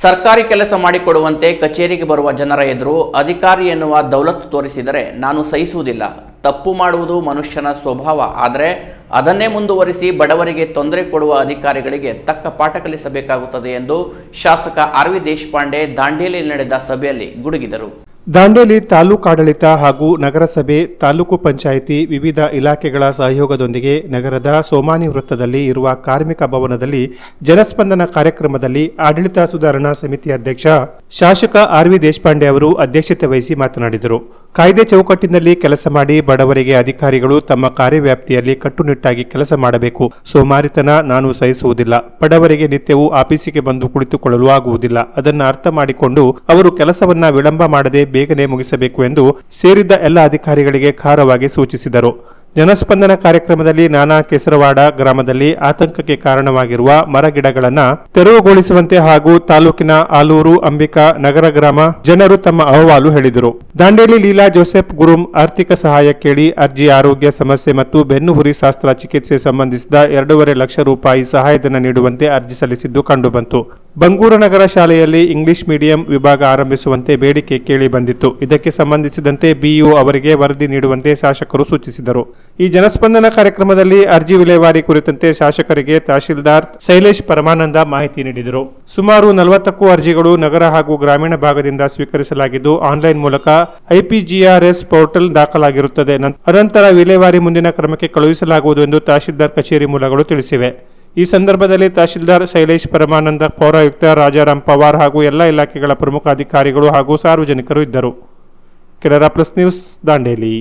ಸರ್ಕಾರಿ ಕೆಲಸ ಮಾಡಿಕೊಡುವಂತೆ ಕಚೇರಿಗೆ ಬರುವ ಜನರ ಎದುರು ಅಧಿಕಾರಿ ಎನ್ನುವ ದೌಲತ್ತು ತೋರಿಸಿದರೆ ನಾನು ಸಹಿಸುವುದಿಲ್ಲ. ತಪ್ಪು ಮಾಡುವುದು ಮನುಷ್ಯನ ಸ್ವಭಾವ. ಆದರೆ ಅದನ್ನೇ ಮುಂದುವರಿಸಿ ಬಡವರಿಗೆ ತೊಂದರೆ ಕೊಡುವ ಅಧಿಕಾರಿಗಳಿಗೆ ತಕ್ಕ ಪಾಠ ಕಲಿಸಬೇಕಾಗುತ್ತದೆ ಎಂದು ಶಾಸಕ ಆರ್ ವಿ ದೇಶಪಾಂಡೆ ದಾಂಡೇಲಿಯಲ್ಲಿ ನಡೆದ ಸಭೆಯಲ್ಲಿ ಗುಡುಗಿದರು. ದಾಂಡೇಲಿ ತಾಲೂಕಾಡಳಿತ ಹಾಗೂ ನಗರಸಭೆ ತಾಲೂಕು ಪಂಚಾಯಿತಿ ವಿವಿಧ ಇಲಾಖೆಗಳ ಸಹಯೋಗದೊಂದಿಗೆ ನಗರದ ಸೋಮಾನಿ ವೃತ್ತದಲ್ಲಿ ಇರುವ ಕಾರ್ಮಿಕ ಭವನದಲ್ಲಿ ಜನಸ್ಪಂದನ ಕಾರ್ಯಕ್ರಮದಲ್ಲಿ ಆಡಳಿತ ಸುಧಾರಣಾ ಸಮಿತಿ ಅಧ್ಯಕ್ಷ ಶಾಸಕ ಆರ್ ವಿ ದೇಶಪಾಂಡೆ ಅವರು ಅಧ್ಯಕ್ಷತೆ ವಹಿಸಿ ಮಾತನಾಡಿದರು. ಕಾಯ್ದೆ ಚೌಕಟ್ಟಿನಲ್ಲಿ ಕೆಲಸ ಮಾಡಿ ಬಡವರಿಗೆ ಅಧಿಕಾರಿಗಳು ತಮ್ಮ ಕಾರ್ಯವ್ಯಾಪ್ತಿಯಲ್ಲಿ ಕಟ್ಟುನಿಟ್ಟಾಗಿ ಕೆಲಸ ಮಾಡಬೇಕು. ಸೋಮಾರಿತನ ನಾನು ಸಹಿಸುವುದಿಲ್ಲ. ಬಡವರಿಗೆ ನಿತ್ಯವೂ ಆಫೀಸಿಗೆ ಬಂದು ಕುಳಿತುಕೊಳ್ಳಲು ಆಗುವುದಿಲ್ಲ. ಅದನ್ನು ಅರ್ಥ ಮಾಡಿಕೊಂಡು ಅವರು ಕೆಲಸವನ್ನ ವಿಳಂಬ ಮಾಡದೆ ಬೇಗನೆ ಮುಗಿಸಬೇಕು ಎಂದು ಸೇರಿದ್ದ ಎಲ್ಲ ಅಧಿಕಾರಿಗಳಿಗೆ ಖಾರವಾಗಿ ಸೂಚಿಸಿದರು. ಜನಸ್ಪಂದನ ಕಾರ್ಯಕ್ರಮದಲ್ಲಿ ನಾನಾ ಕೆಸರವಾಡ ಗ್ರಾಮದಲ್ಲಿ ಆತಂಕಕ್ಕೆ ಕಾರಣವಾಗಿರುವ ಮರಗಿಡಗಳನ್ನು ತೆರವುಗೊಳಿಸುವಂತೆ ಹಾಗೂ ತಾಲೂಕಿನ ಆಲೂರು, ಅಂಬಿಕಾ, ನಗರ ಗ್ರಾಮ ಜನರು ತಮ್ಮ ಅಹವಾಲು ಹೇಳಿದರು. ದಾಂಡೇಲಿ ಲೀಲಾ ಜೋಸೆಫ್ ಗುರುಂ ಆರ್ಥಿಕ ಸಹಾಯ ಕೇಳಿ ಅರ್ಜಿ ಆರೋಗ್ಯ ಸಮಸ್ಯೆ ಮತ್ತು ಬೆನ್ನುಹುರಿ ಶಾಸ್ತ್ರ ಚಿಕಿತ್ಸೆ ಸಂಬಂಧಿಸಿದ ಎರಡೂವರೆ ಲಕ್ಷ ರೂಪಾಯಿ ಸಹಾಯಧನ ನೀಡುವಂತೆ ಅರ್ಜಿ ಸಲ್ಲಿಸಿದ್ದು ಕಂಡುಬಂತು. ಬಂಗೂರನಗರ ಶಾಲೆಯಲ್ಲಿ ಇಂಗ್ಲಿಷ್ ಮೀಡಿಯಂ ವಿಭಾಗ ಆರಂಭಿಸುವಂತೆ ಬೇಡಿಕೆ ಕೇಳಿ ಬಂದಿತ್ತು. ಇದಕ್ಕೆ ಸಂಬಂಧಿಸಿದಂತೆ ಬಿಇಒ ಅವರಿಗೆ ವರದಿ ನೀಡುವಂತೆ ಶಾಸಕರು ಸೂಚಿಸಿದರು. ಈ ಜನಸ್ಪಂದನ ಕಾರ್ಯಕ್ರಮದಲ್ಲಿ ಅರ್ಜಿ ವಿಲೇವಾರಿ ಕುರಿತಂತೆ ಶಾಸಕರಿಗೆ ತಹಶೀಲ್ದಾರ್ ಶೈಲೇಶ್ ಪರಮಾನಂದ ಮಾಹಿತಿ ನೀಡಿದರು. ಸುಮಾರು ನಲವತ್ತಕ್ಕೂ ಅರ್ಜಿಗಳು ನಗರ ಹಾಗೂ ಗ್ರಾಮೀಣ ಭಾಗದಿಂದ ಸ್ವೀಕರಿಸಲಾಗಿದ್ದು, ಆನ್ಲೈನ್ ಮೂಲಕ ಐಪಿಜಿಆರ್ಎಸ್ ಪೋರ್ಟಲ್ ದಾಖಲಾಗಿರುತ್ತದೆ. ಅನಂತರ ವಿಲೇವಾರಿ ಮುಂದಿನ ಕ್ರಮಕ್ಕೆ ಕಳುಹಿಸಲಾಗುವುದು ಎಂದು ತಹಶೀಲ್ದಾರ್ ಕಚೇರಿ ಮೂಲಗಳು ತಿಳಿಸಿವೆ. ಈ ಸಂದರ್ಭದಲ್ಲಿ ತಹಶೀಲ್ದಾರ್ ಶೈಲೇಶ್ ಪರಮಾನಂದ, ಪೌರಾಯುಕ್ತ ರಾಜಾರಾಮ್ ಪವಾರ್ ಹಾಗೂ ಎಲ್ಲ ಇಲಾಖೆಗಳ ಪ್ರಮುಖ ಅಧಿಕಾರಿಗಳು ಹಾಗೂ ಸಾರ್ವಜನಿಕರು ಇದ್ದರು. Canara plus news Dandeli.